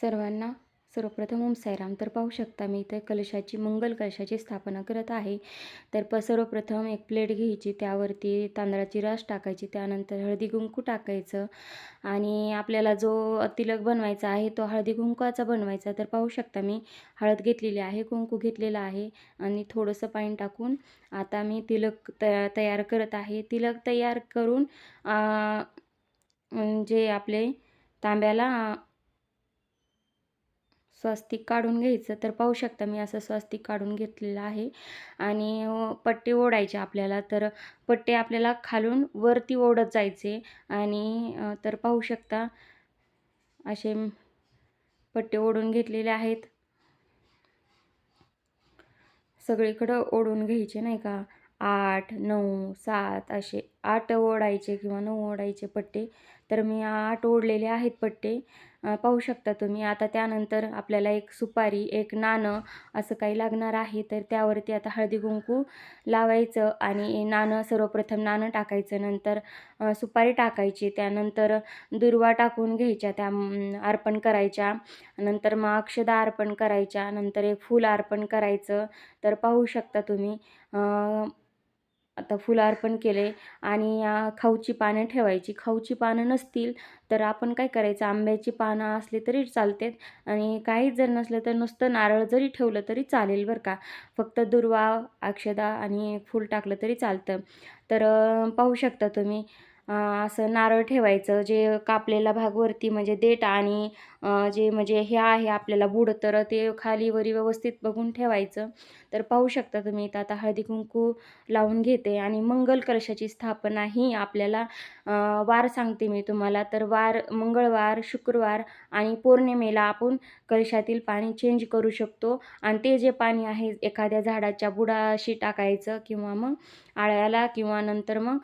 सर्वांना सर्वप्रथम ओम साईराम. तर पाहू शकता मी इथे कलशाची मंगल कलशाची स्थापना करत आहे. तर प सर्वप्रथम एक प्लेट घ्यायची त्यावरती तांदळाची रास टाकायची त्यानंतर हळदी कुंकू टाकायचं आणि आपल्याला जो तिलक बनवायचा आहे तो हळदी कुंकवाचा बनवायचा. तर पाहू शकता मी हळद घेतलेली आहे कुंकू घेतलेला आहे आणि थोडंसं पाणी टाकून आता मी तिलक तया तयार करत आहे. तिलक तयार करून जे म्हणजे आपले तांब्याला स्वस्तिक काढून घ्यायचं तर पाहू शकता मी असं स्वस्तिक काढून घेतलेलं आहे. आणि पट्टे ओढायचे आपल्याला तर पट्टे आपल्याला खालून वरती ओढत जायचे. आणि तर पाहू शकता असे पट्टे ओढून घेतलेले आहेत. सगळीकडं ओढून घ्यायचे नाही का? आठ नऊ सात असे आठ ओढायचे किंवा नऊ ओढायचे पट्टे तर मी आठ ओढलेले आहेत पट्टे. पाहू शकता तुम्ही आता त्यानंतर आपल्याला एक सुपारी एक नाणं असं काही लागणार आहे तर त्यावरती आता हळदी कुंकू लावायचं आणि नाणं सर्वप्रथम नाणं टाकायचं. नंतर सुपारी टाकायची त्यानंतर दुर्वा टाकून घ्यायच्या त्या अर्पण करायच्या. नंतर मग अक्षदा अर्पण करायच्या नंतर एक फूल अर्पण करायचं. तर पाहू शकता तुम्ही आता फुलं अर्पण केले आणि या खाऊची पानं ठेवायची. खाऊची पानं नसतील तर आपण काय करायचं? आंब्याची पानं असली तरी चालते आणि काहीच जर नसलं तर नुसतं नारळ जरी ठेवलं तरी चालेल बरं का. फक्त दुर्वा अक्षदा आणि फूल टाकलं तरी चालतं. तर पाहू शकता तुम्ही असं नारळ ठेवायचं जे कापलेला भाग वरती म्हणजे देठ आणि जे म्हणजे हे आहे आपल्याला बुड तर ते खाली वरी व्यवस्थित बघून ठेवायचं. तर पाहू शकता तुम्ही इथं आता हळदी कुंकू लावून घेते आणि मंगल कलशाची स्थापना ही आपल्याला वार सांगते मी तुम्हाला. तर वार मंगळवार शुक्रवार आणि पौर्णिमेला आपण कलशातील पाणी चेंज करू शकतो. आणि ते जे पाणी आहे एखाद्या झाडाच्या बुडाशी टाकायचं किंवा मग आळ्याला किंवा नंतर मग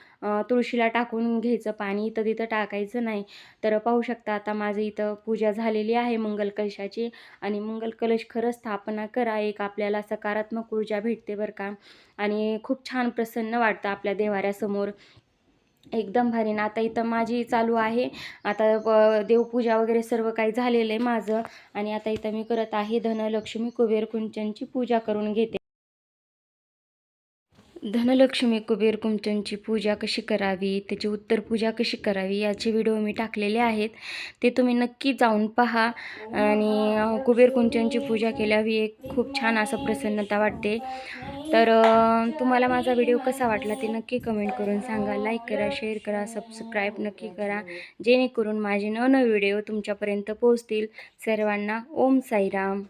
तुळशीला टाकून घ्यायचं पाणी इथं तिथं टाकायचं नाही. तर पाहू शकता आता माझं इथं पूजा झालेली आहे मंगल कलशाची आणि मंगल कलश खरंच स्थापना करा एक आपल्याला सकारात्मक ऊर्जा भेटते बरं का. आणि खूप छान प्रसन्न वाटतं आपल्या देवाऱ्यासमोर. एकदम भारी. ना आता इथं माझी चालू आहे. आता देवपूजा वगैरे सर्व काही झालेलं आहे माझं. आणि आता इथं मी करत आहे धनलक्ष्मी कुबेर कुंचनची पूजा करून घेते. धनलक्ष्मी कुबेर कुंचनची पूजा कशी करावी त्याची उत्तर पूजा कशी करावी याचे व्हिडिओ मी टाकलेले आहेत. ते तुम्ही नक्की जाऊन पहा आणि कुबेर कुंचनची पूजा केल्यावी एक खूप छान असं प्रसन्नता वाटते. तर तुम्हाला माझा व्हिडिओ कसा वाटला ते नक्की कमेंट करून सांगा. लाईक करा शेअर करा सबस्क्राईब नक्की करा. जेणेकरून माझे नवनवे व्हिडिओ तुमच्यापर्यंत पोहोचतील. सर्वांना ओम साईराम.